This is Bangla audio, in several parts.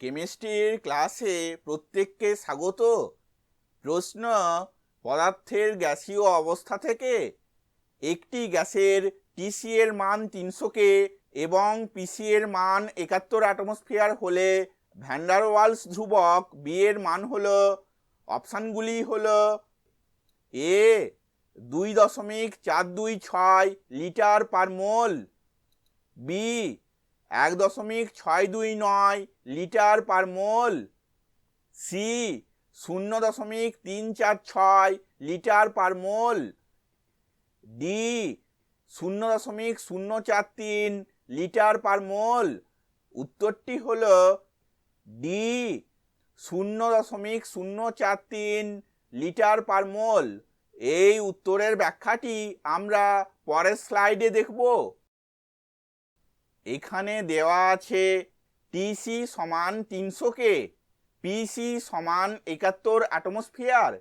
কেমিস্ট্রির ক্লাসে প্রত্যেককে স্বাগত। প্রশ্ন, পদার্থের গ্যাসীয় অবস্থা থেকে একটি গ্যাসের টিসি এর মান তিনশোকে এবং পিসি এর মান একাত্তর অ্যাটমসফিয়ার হলে ভ্যান্ডার ওয়ালস ধ্রুবক বি এর মান হল অপশানগুলি হল এ দুই দশমিক চার দুই ছয় লিটার পার মোল বি এক দশমিক ছয় দুই নয় লিটার পার মোল। সি শূন্য দশমিক তিন চার ছয় লিটার পার মোল। ডি শূন্য দশমিক শূন্য চার তিন লিটার পার মোল। উত্তরটি হল ডি শূন্য দশমিক শূন্য চার তিন লিটার পার মোল। এই উত্তরের ব্যাখ্যাটি আমরা পরের স্লাইডে দেখব। এখানে দেওয়া আছে টিসি সমান তিনশোকে পিসি সমান একাত্তর অ্যাটমসফিয়ার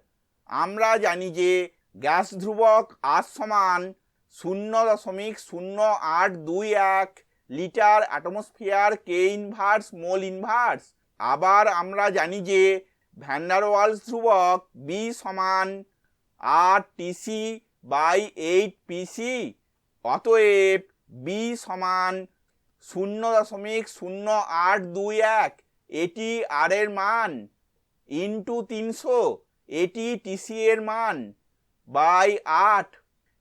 আমরা জানি যে গ্যাস ধ্রুবক আর সমান শূন্য দশমিক শূন্য আট দুই এক লিটার অ্যাটমসফিয়ার কে ইনভার্স মোল ইনভার্স আবার আমরা জানি যে ভ্যান্ডারওয়ালস ধ্রুবক বি সমান R TC by eight PC অতএব বি সমান শূন্য দশমিক শূন্য আট দুই এক, এটি আর এর মান। ইন্টু তিনশো, এটি টিসি এর মান। বাই আট,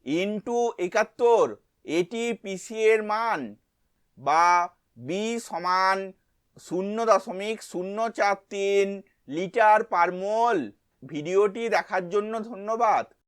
ইন্টু একাত্তর, এটি পিসি এর মান। বা বি সমান শূন্য দশমিক শূন্য চার তিন লিটার পার মোল। ভিডিওটি দেখার জন্য ধন্যবাদ।